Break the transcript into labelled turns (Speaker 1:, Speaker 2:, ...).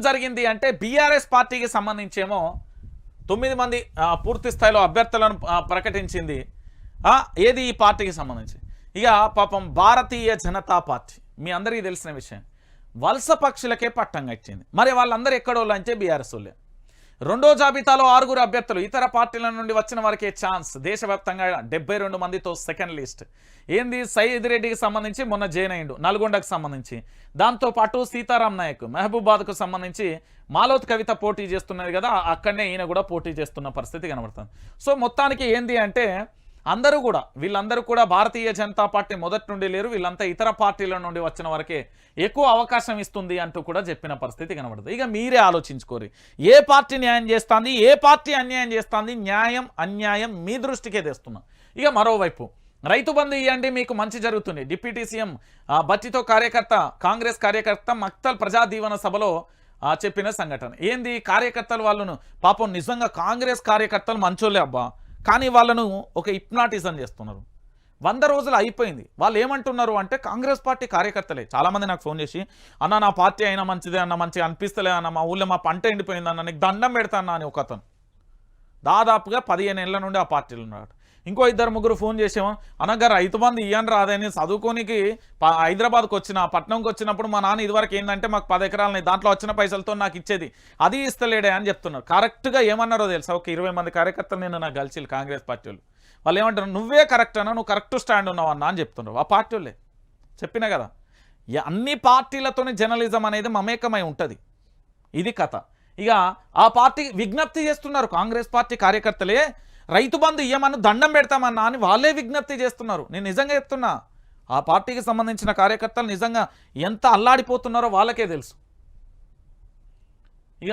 Speaker 1: జరిగింది అంటే బీఆర్ఎస్ పార్టీకి సంబంధించేమో తొమ్మిది మంది పూర్తి స్థాయిలో అభ్యర్థులను ప్రకటించింది. ఏది ఈ పార్టీకి సంబంధించి? ఇక పాపం భారతీయ జనతా పార్టీ మీ అందరికీ తెలిసిన విషయం. వలస పక్షులకే పట్టం కట్టింది. మరి వాళ్ళందరూ ఎక్కడోళ్ళు అంటే బీఆర్ఎస్ వాళ్ళే. రెండో జాబితాలో ఆరుగురు అభ్యర్థులు ఇతర పార్టీల నుండి వచ్చిన వారికే ఛాన్స్. దేశవ్యాప్తంగా డెబ్బై రెండు మందితో సెకండ్ లిస్ట్. ఏంది? సయ్యద్ రెడ్డికి సంబంధించి మొన్న జైన్ అయిండు నల్గొండకు సంబంధించి. దాంతో పాటు సీతారాం నాయక్ మహబూబాద్కు సంబంధించి మాలోత్ కవిత పోటీ చేస్తున్నది కదా అక్కడనే ఈయన కూడా పోటీ చేస్తున్న పరిస్థితి కనబడుతుంది. సో మొత్తానికి ఏంది అంటే అందరూ కూడా వీళ్ళందరూ కూడా భారతీయ జనతా పార్టీ మొదటి నుండి లేరు వీళ్ళంతా ఇతర పార్టీల నుండి వచ్చిన వరకే ఎక్కువ అవకాశం ఇస్తుంది అంటూ కూడా చెప్పిన పరిస్థితి కనబడుతుంది ఇక మీరే ఆలోచించుకోరు. ఏ పార్టీ న్యాయం చేస్తుంది ఏ పార్టీ అన్యాయం చేస్తుంది న్యాయం అన్యాయం మీ దృష్టికే తెస్తున్నా. ఇక మరోవైపు రైతు బంధు ఇవ్వండి మీకు మంచి జరుగుతుంది. డిప్యూటీ సీఎం బట్టితో కార్యకర్త కాంగ్రెస్ కార్యకర్త మక్తల్ ప్రజా దీవెన సభలో చెప్పిన సంఘటన. ఏంది కార్యకర్తలు వాళ్ళను? పాపం నిజంగా కాంగ్రెస్ కార్యకర్తలు మంచోళ్ళే అబ్బా. కానీ వాళ్ళను ఒక హిప్నాటిజం చేస్తున్నారు. వంద రోజులు అయిపోయింది. వాళ్ళు ఏమంటున్నారు అంటే కాంగ్రెస్ పార్టీ కార్యకర్తలే. చాలామంది నాకు ఫోన్ చేసి అన్న నా పార్టీ అయినా మంచిదే అన్న మంచిగా అనిపిస్తలే అన్న మా ఊళ్ళో మా పంట ఎండిపోయింది అన్న నీకు దండం పెడతా అన్న అని ఒక అతను. దాదాపుగా పదిహేను ఏళ్ళ నుండి ఆ పార్టీలు ఉన్నాడు. ఇంకో ఇద్దరు ముగ్గురు ఫోన్ చేసాము అనగా రైతు బంధు ఇయ్యని రాదని చదువుకోనికి హైదరాబాద్కి వచ్చిన పట్నంకి వచ్చినప్పుడు మా నాన్న ఇదివరకు ఏంటంటే మాకు పది ఎకరాలని దాంట్లో వచ్చిన పైసలతో నాకు ఇచ్చేది. అది ఇస్తలేడే అని చెప్తున్నారు. కరెక్ట్గా ఏమన్నారో తెలుసా? ఒక ఇరవై మంది కార్యకర్తలు నేను నాకు కలిసి కాంగ్రెస్ పార్టీ వాళ్ళు. వాళ్ళు ఏమంటారు? నువ్వే కరెక్ట్ అన్నా నువ్వు కరెక్ట్ స్టాండ్ ఉన్నావు అన్నా అని చెప్తున్నారు. ఆ పార్టీ వాళ్ళే. చెప్పినా కదా? అన్ని పార్టీలతోనే జర్నలిజం అనేది మమేకమై ఉంటుంది. ఇది కథ. ఇక ఆ పార్టీ విజ్ఞప్తి చేస్తున్నారు కాంగ్రెస్ పార్టీ కార్యకర్తలే. రైతు బంధు ఇయ్యమని దండం పెడతామన్నా అని వాళ్ళే విజ్ఞప్తి చేస్తున్నారు. నేను నిజంగా చెప్తున్నా ఆ పార్టీకి సంబంధించిన కార్యకర్తలు నిజంగా ఎంత అల్లాడిపోతున్నారో వాళ్ళకే తెలుసు. ఇక